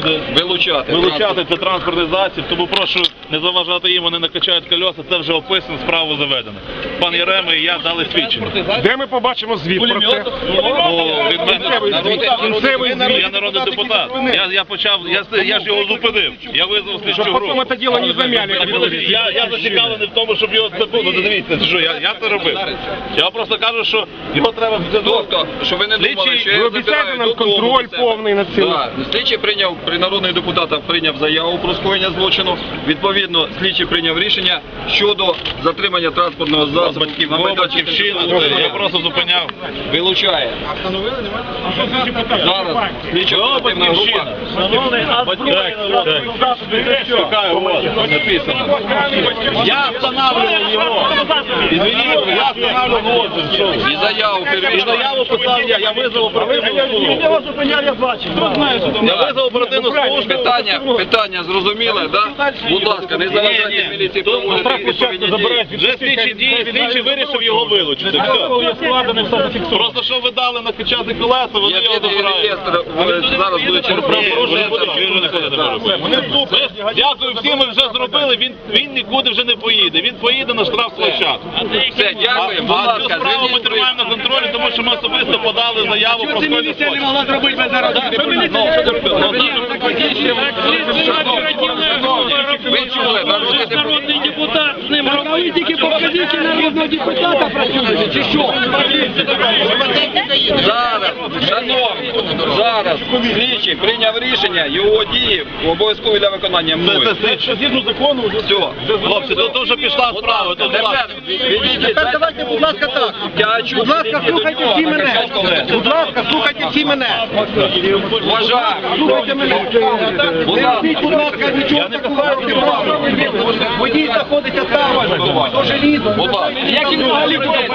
буде Вилучати. вилучати це транспортний засіб, тому прошу не заважати їм, вони накачають кольоса, це вже описано, справу заведено. Пан Ярема і я дали свідчення. Де ми побачимо звіт про це? Ну, від мене Кінцевий звіт. я народний депутат. Я, я почав, я, я ж його зупинив. Я визвав слідчу Щоб потім групу. це діло не замяли. Так, подожди, Я, я зацікавлений в тому, щоб його це було. Ну, Дивіться, що я, я це робив. Я просто кажу, що його треба Тобто, що ви не думали, Слідчий, що ви я обіцяєте забираю нам додому контроль до себе. повний над цим? Да. Слідчий прийняв, при народний депутат прийняв заяву про скоєння злочину. Відповідно, слідчий прийняв рішення щодо затримання транспортного засобу батьків, на батьківщина. Я просто зупиняв. Вилучає. Зараз слідча оперативна група. Чекаю, вот, написано. Я встановлював його. Извините, я встановлював вот. І заяву І первічно. заяву писав я, я визвав оперативну службу. Я визвав оперативну службу. Питання, питання зрозуміле, да? Будь ласка, не заважайте міліції проводити відповідні дії. Вже слідчі дії, слідчі вирішив його вилучити. Все. Просто що ви дали накачати колеса, вони його забирають. е, зараз буде через правопорушення. на. Дякую всім, ми вже зробили, він, він нікуди вже не поїде. Він поїде на штраф площадку. Все, дякую, будь А цю ласка, справу ми зверніть тримаємо на контролі, тому що ми особисто подали заяву про скоєння злочину. могла зробити без Ви чули, народний депутат. депутат з ним. Ви тільки покажіть народного депутата працюєте, чи що? Зараз, слідчий прийняв рішення, його дії обов'язкові для виконання мною. згідно закону вже Все. Хлопці, тут вже пішла справа. Тут Тепер давайте, будь ласка, так. Будь ласка, слухайте всі мене. Будь ласка, слухайте всі мене. Вважаю. Слухайте мене. Будь ласка. Будь ласка, нічого такого не. Водій знаходиться там. То желізо. Будь ласка. Як він взагалі буде?